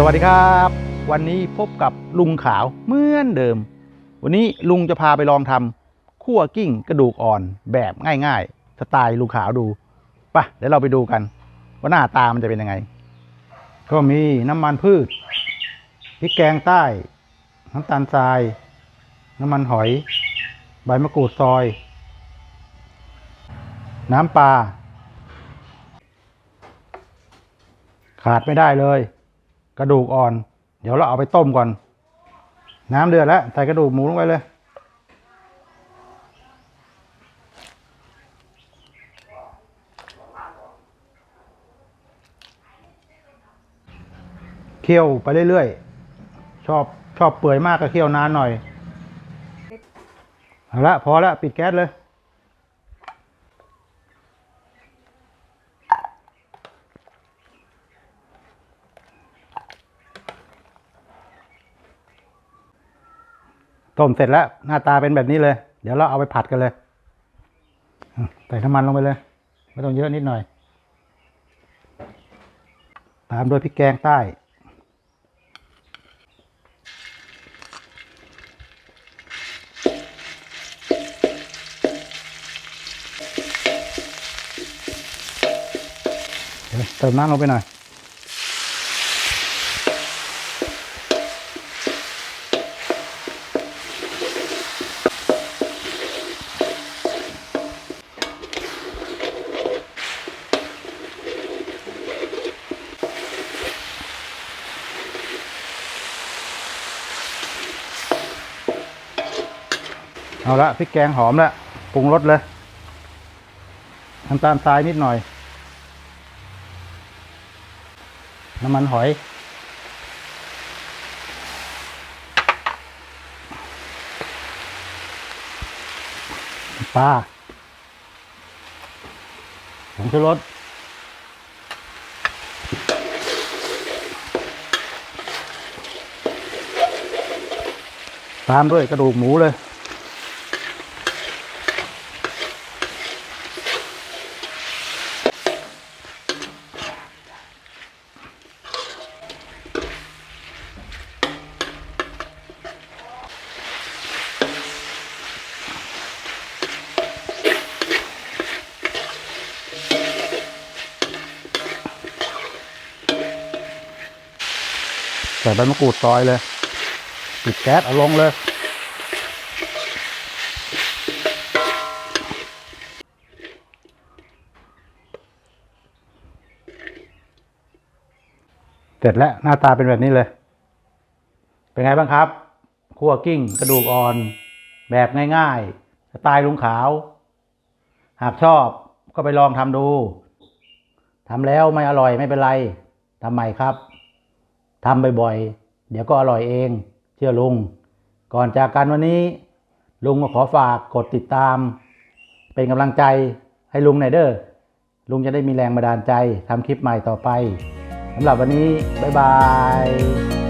สวัสดีครับ วันนี้พบกับลุงขาวเหมือนเดิม วันนี้ลุงจะพาไปลองทำคั่วกิ้งกระดูกอ่อนแบบง่ายๆ สไตล์ลุงขาวดูไปะเดี๋ยวเราไปดูกัน ว่าหน้าตามันจะเป็นยังไง ก็มีน้ำมันพืชพริกแกงใต้ น้ำตาลทราย น้ำมันหอย ใบมะกรูดซอย น้ำปลาขาดไม่ได้เลย กระดูกอ่อน เดี๋ยวเราเอาไปต้มก่อน น้ำเดือดแล้วใส่กระดูกหมูลงไปเลย เคี่ยวไปเรื่อยๆ ชอบชอบเปื่อยมากก็เคี่ยวนานหน่อย เอาละพอละปิดแก๊สเลย ต้มเสร็จแล้ว หน้าตาเป็นแบบนี้เลย เดี๋ยวเราเอาไปผัดกันเลยใส่น้ำมันลงไปเลย ไม่ต้องเยอะนิดหน่อย ตามด้วยพริกแกงใต้เติมน้ำลงไปหน่อย เอาละพริกแกงหอมแล้วปรุงรสเลยน้ำตาลทรายนิดหน่อย น้ำมันหอย ปลาผงชูรสตามด้วยกระดูกหมูเลย ส่ใบมะกรูดซอยเลยปิดแก๊สเอาลงเลย เสร็จแล้วหน้าตาเป็นแบบนี้เลย เป็นไงบ้างครับคั่วกิ้งกระดูกอ่อนแบบง่ายๆสไตล์ลุงขาว หากชอบก็ไปลองทำดูทำแล้วไม่อร่อยไม่เป็นไรทำใหม่ครับ ทำบ่อยๆ เดี๋ยวก็อร่อยเอง เชื่อลุง ก่อนจากกันวันนี้ ลุงก็ขอฝากกดติดตาม เป็นกำลังใจให้ลุงหน่อยเด้อ ลุงจะได้มีแรงบันดาลใจทำคลิปใหม่ต่อไปสำหรับวันนี้ บ๊ายบาย